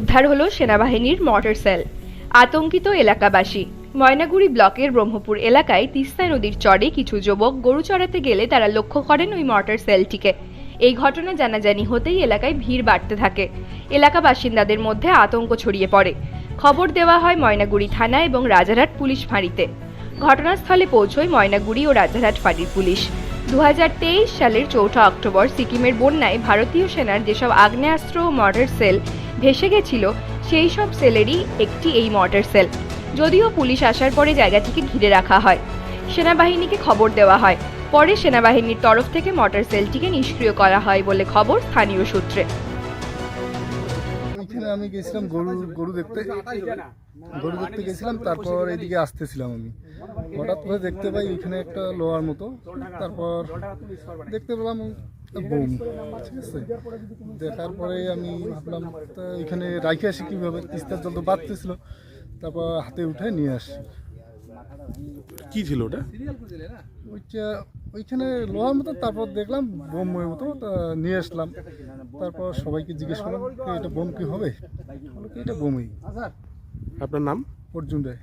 উদ্ধার হলো সেনাবাহিনীর মর্টার সেল। আতঙ্কিত এলাকাবাসী। ময়নাগুড়ি ব্লকের ব্রহ্মপুর এলাকায় তিস্তা নদীর চরে কিছু যুবক গরু চড়াতে গেলে তারা লক্ষ্য করেন ওই মর্টার সেলটিকে। এই ঘটনা জানাজানি হতেই এলাকায় ভিড় বাড়তে থাকে। এলাকা বাসিন্দাদের মধ্যে আতঙ্ক ছড়িয়ে পড়ে। খবর দেওয়া হয় ময়নাগুড়ি থানা এবং রাজারহাট পুলিশ ফাঁড়িতে। ঘটনাস্থলে পৌঁছয় ময়নাগুড়ি ও রাজারহাট ফাঁড়ির পুলিশ। দু হাজার তেইশ সালের চৌঠা অক্টোবর সিকিমের বন্যায় ভারতীয় সেনার যেসব আগ্নেয়াস্ত্র ও মর্টার সেল ভেসে গেছিল সেই সব সেলেরই একটি এই মর্টার সেল যদিও পুলিশ আসার পরে জায়গাটিকে ঘিরে রাখা হয়। সেনাবাহিনীকে খবর দেওয়া হয়। পরে সেনাবাহিনীর তরফ থেকে মর্টার সেলটিকে নিষ্ক্রিয় করা হয় বলে খবর স্থানীয় সূত্রে। আমি গেছিলাম গরু গরু দেখতে। গরু দেখতে গেছিলাম, তারপর এদিকে আসতেছিলাম আমি। হঠাৎ করে দেখতে পাই ওইখানে একটা লোহার মতো। তারপর দেখতে পেলাম বোম ঠিক আছে দেখার পরে আমি ভাবলাম তা ওইখানে রাখে আসি কীভাবে? তিস্তার জল তো বাড়তেছিল তারপর হাতে উঠে নিয়ে আসি। কি ছিল ওটা? ওইটা ওইখানে লোহার মতো তারপর দেখলাম বোমের মতো তা নিয়ে আসলাম। তারপর সবাইকে জিজ্ঞেস করলাম এটা বোম কি হবে? এটা বোমই আপনার নাম? অর্জুন রায়।